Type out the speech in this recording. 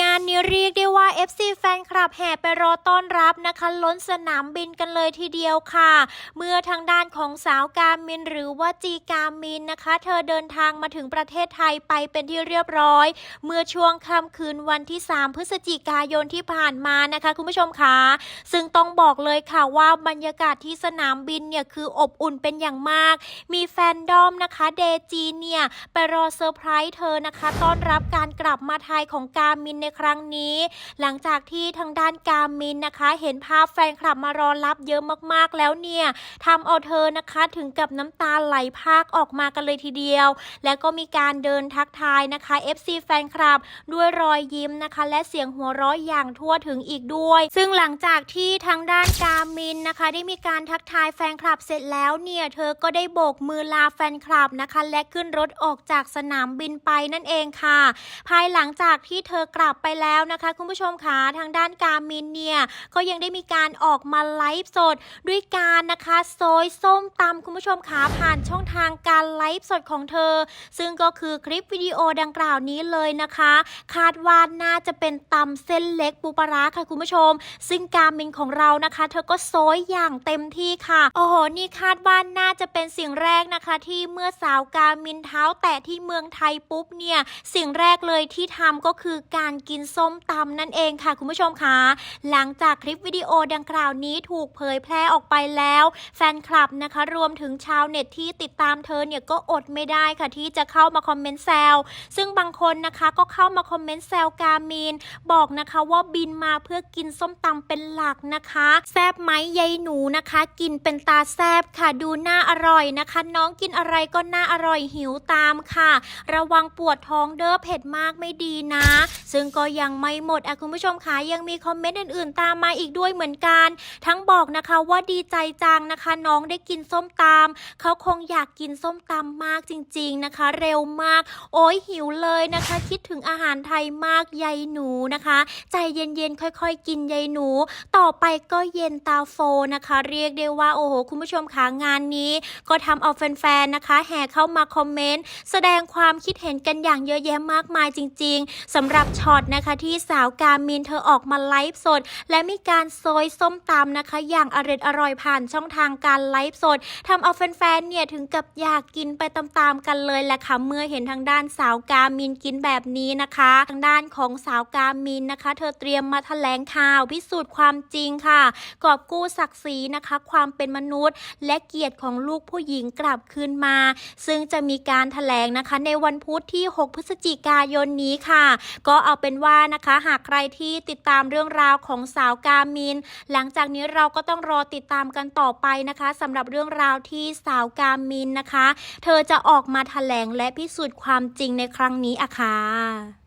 งานนี้เรียกได้ว่า FC แฟนคลับแห่ไปรอต้อนรับนะคะล้นสนามบินกันเลยทีเดียวค่ะ เมื่อทางด้านของสาวกามินหรือว่าจีกามินนะคะ เธอเดินทางมาถึงประเทศไทยไปเป็นที่เรียบร้อย เมื่อช่วงค่ำคืนวันที่ 3 พฤศจิกายนที่ผ่านมานะคะ คุณผู้ชมคะซึ่งต้องบอกเลยค่ะว่าบรรยากาศที่สนามบินเนี่ยคืออบอุ่นเป็นอย่างมาก มีแฟนดอมนะคะเดจีเนี่ยไปรอเซอร์ไพรส์เธอนะคะ ต้อนรับการกลับมาไทยของการมินในครั้งนี้ หลังจากที่ทางด้านการมินนะคะ เห็นภาพแฟนคลับมารอรับเยอะมากๆแล้วเนี่ยทำเอาเธอนะคะถึงกับน้ำตาไหลพากออกมากันเลยทีเดียว แล้วก็มีการเดินทักทายนะคะ FC แฟนคลับด้วยรอยยิ้มนะคะ และเสียงหัวเราะอย่างทั่วถึงอีกด้วย ซึ่งหลังจากที่ทางด้านการมินนะคะ ได้มีการทักทายแฟนคลับเสร็จแล้วเนี่ยเธอก็ได้โบกมือลาแฟนคลับนะคะ และขึ้นรถออกจากสนามบินไปนั่นเองค่ะ ภายหลังจากที่เธอกลับไปแล้วนะคะ คุณผู้ชมคะทางด้านการมินเนี่ยก็ยังได้มีการออกมาไลฟ์สด ด้วยการนะคะโซยส้มตำคุณผู้ชมคะผ่านช่องทางการไลฟ์สดของเธอ ซึ่งก็คือคลิปวิดีโอดังกล่าวนี้เลยนะคะ คาดว่าน่าจะเป็นตำเส้นเล็กปูปลาร้าค่ะคุณผู้ชม ซึ่งการมินของเรานะคะ เธอก็โซยอย่างเต็มที่ค่ะโอ้โหนี่คาดว่าน่าจะเป็นสิ่งแรกนะคะ ที่เมื่อสาวการมินเท้าแตะที่เมืองไทยปุ๊บเนี่ยสิ่งแรกเลยที่ทำก็คือการกินส้มตำนั่นเองค่ะคุณผู้ชมคะหลังจากคลิปวิดีโอดังกล่าวนี้ถูกเผยแพร่ออกไปแล้ว แฟนคลับนะคะรวมถึงชาวเน็ตที่ติดตามเธอเนี่ยก็อดไม่ได้ค่ะที่จะเข้ามาคอมเมนต์แซวซึ่งบางคนนะคะก็เข้ามาคอมเมนต์แซวกามินบอกนะคะว่าบินมาเพื่อกินส้มตำเป็นหลักนะคะแซบไหมยายหนูนะคะ กินเป็นตาแซบค่ะดูน่าอร่อยนะคะ น้องกินอะไรก็น่าอร่อยหิวตามค่ะ ระวังปวดท้องเด้อเผ็ดมากไม่ดีนะ ซึ่งก็ยังไม่หมดอะคุณผู้ชมคะยังมีคอมเมนต์อื่นๆ ตามมาอีกด้วยเหมือนกัน ทั้งบอกนะคะว่าดีใจจังนะคะ น้องได้กินส้มตำเขาคงอยากกินส้มตำมากจริง ๆนะคะ เร็วมาก โอ้ยหิวเลยนะคะ คิดถึงอาหารไทยมากยายหนูนะคะ ใจเย็นๆค่อยๆ กินยายหนู ต่อไปก็เย็นตาโฟนะคะ เรียกได้ว่าโอ้โหคุณผู้ชมคะงานนี้ ก็ทำเอาแฟนๆนะคะแห่เข้ามาคอมเมนต์แสดงความคิดเห็นกันอย่างเยอะแยะมากมายจริง ๆสำหรับช็อตนะคะที่สาวการมินเธอออกมาไลฟ์สด และมีการโซยส้มตำนะคะ อย่างอร่อยอร่อยผ่านช่องทางการไลฟ์สดทำเอาแฟนๆเนี่ยถึงกับอยากกินไปตามๆกันเลยแหละค่ะเมื่อเห็นทางด้านสาวการมินกินแบบนี้นะคะ ทางด้านของสาวการมินนะคะ เธอเตรียมมาแถลงข่าวพิสูจน์ความจริงค่ะ กอบกู้ศักดิ์ศรีนะคะ ความเป็นมนุษย์ และเกียรติของลูกผู้หญิงกลับคืนมา ซึ่งจะมีการแถลงนะคะในวันพุธที่ 6 พฤศจิกายนนี้ค่ะ ก็เอาเป็นว่านะคะ หากใครที่ติดตามเรื่องราวของสาวกามิน หลังจากนี้เราก็ต้องรอติดตามกันต่อไปนะคะสำหรับเรื่องราวที่สาวกามินนะคะ เธอจะออกมาแถลงและพิสูจน์ความจริงในครั้งนี้อะค่ะ